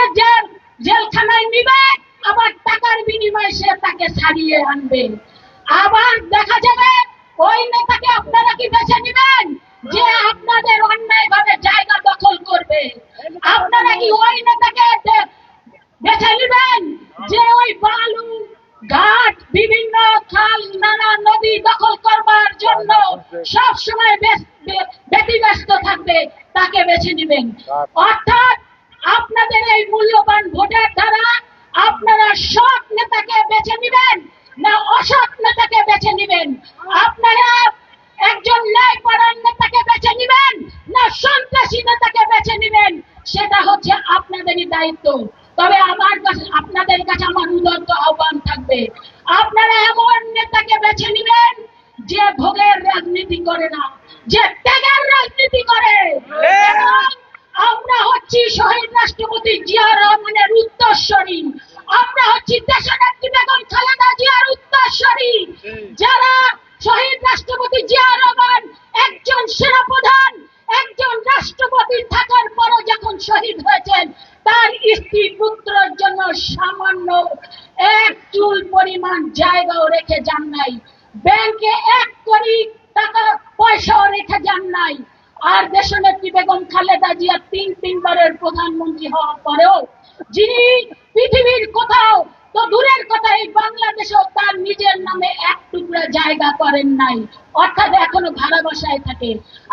তাকে জেল, জেলখানায় নিবে, আবার টাকার বিনিময়ে সে তাকে ছাড়িয়ে আনবে। আবার দেখা যাবে, ওই নেতাকে আপনারা কি বেছে নেবেন? যে আপনাদের অন্যায় ভাবে জায়গা দখল করবে। আপনারা কি ওই নেতাকে বেছে নেবেন? যে ওই বালু, ঘাট, বিভিন্ন খাল নালা নদী দখল করবার জন্য সব সময় ব্যতিব্যস্ত থাকবে, তাকে বেছে নেবেন। অর্থাৎ আপনাদের এই মূল্যবান ভোটের দ্বারা আপনারা সৎ নেতাকে বেছে নেবেন না অসৎ নেতাকে বেছে নেবেন? আপনারা একজন ন্যায়পরায়ণ নেতাকে বেছে নেবেন না সন্ত্রাসী নেতাকে বেছে নেবেন? সেটা হচ্ছে আপনাদেরই দায়িত্ব। তবে আমার কাছে, আপনাদের কাছে আমার উদন্ত আহ্বান থাকবে। আপনারা এমন নেতাকে বেছে নেবেন যে ভোগের রাজনীতি করে না, যে ত্যাগের রাজনীতি করে এবং আমরা হচ্ছি শহীদ রাষ্ট্রপতি জিয়া উত্তরস্বরী। আমরা হচ্ছি দেশনেত্রী বেগম খালেদা জিয়ার উত্তরস্বরী। যারা শহীদ রাষ্ট্রপতি জিয়া রহমান, একজন সেনাপ্রধান, একজন রাষ্ট্রপতি থাকার পরও যখন শহীদ হয়েছেন, তার স্ত্রী পুত্রের জন্য সামান্য এক চুল পরিমাণ জায়গাও রেখে যান নাই। ব্যাংকে এক কোটি টাকা পয়সাও রেখে যান নাই। আর দেশনেত্রী বেগম খালেদা জিয়া তিন তিনবারের প্রধানমন্ত্রী হওয়ার পরেও যিনি পৃথিবীর কোথাও তো দূরের কথা এই বাংলাদেশেও তার নিজের নামে এক টুকরা জায়গা করেন নাই। অর্থাৎ এখনও ভাড়া বাসায় থাকে।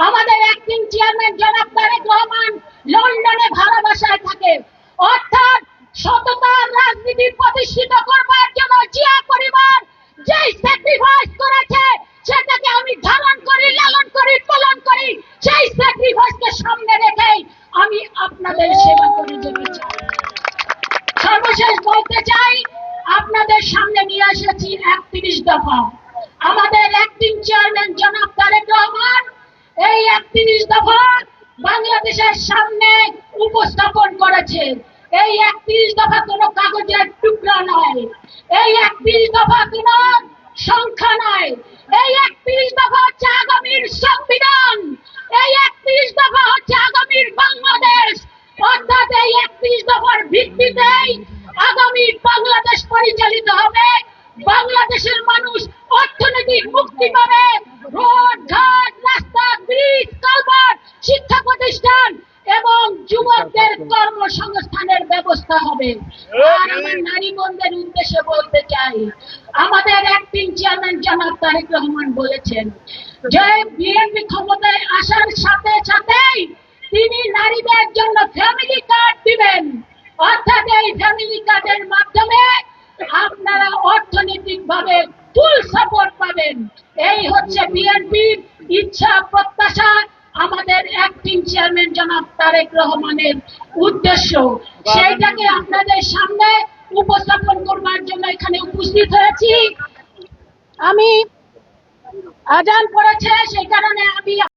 আমাদের একদিন চেয়ারম্যান জনাব তারেক রহমান লন্ডনে ভাড়া বাসায় থাকে। অর্থাৎ সততার রাজনীতি প্রতিষ্ঠিত করবার জন্য জিয়া পরিবার যে স্যাক্রিফাইস করেছে, সেটাকে আমি ধারণ করি, লালন করি। সর্বশেষ বলতে চাই, আপনাদের সামনে নিয়ে এসেছি একত্রিশ দফা। আমাদের একদিন চেয়ারম্যান জনাব তারেক রহমান, এই একত্রিশ দফা বাংলাদেশের সামনে উপস্থাপন করেছে। এই একত্রিশ দফা কোনো কাগজের টুকরা নয়। এই একত্রিশ দফা কোনো সংখ্যা নয়। এই পরিচালিত হবে। বাংলাদেশের মানুষ অর্থনৈতিক মুক্তি পাবে। রাস্তা, ব্রিজ, কালভার্ট, শিক্ষা প্রতিষ্ঠান এবং যুবকদের কর্মসংস্থানের ব্যবস্থা হবে। আর নারী বোনদের উদ্দেশ্যে বলতে চাই, আমাদের একদিন চেয়ারম্যান জনাব তারেক রহমান বলেছেন যে বিএনপি ক্ষমতায় আসার সাথে সাথেই তিনি নারীদের জন্য ফ্যামিলি কার্ড দিবেন। অর্থাৎ এই ফ্যামিলি কার্ডের মাধ্যমে আপনারা অর্থনৈতিক ভাবে ফুল সাপোর্ট পাবেন। এই হচ্ছে বিএনপির ইচ্ছা প্রত্যাশা, আমাদের অ্যাক্টিং চেয়ারম্যান জনাব তারেক রহমানের উদ্দেশ্য। সেইটাকে আপনাদের সামনে উপস্থাপন করবার জন্য এখানে উপস্থিত হয়েছি। আমি আজান পড়েছে, সেই কারণে আমি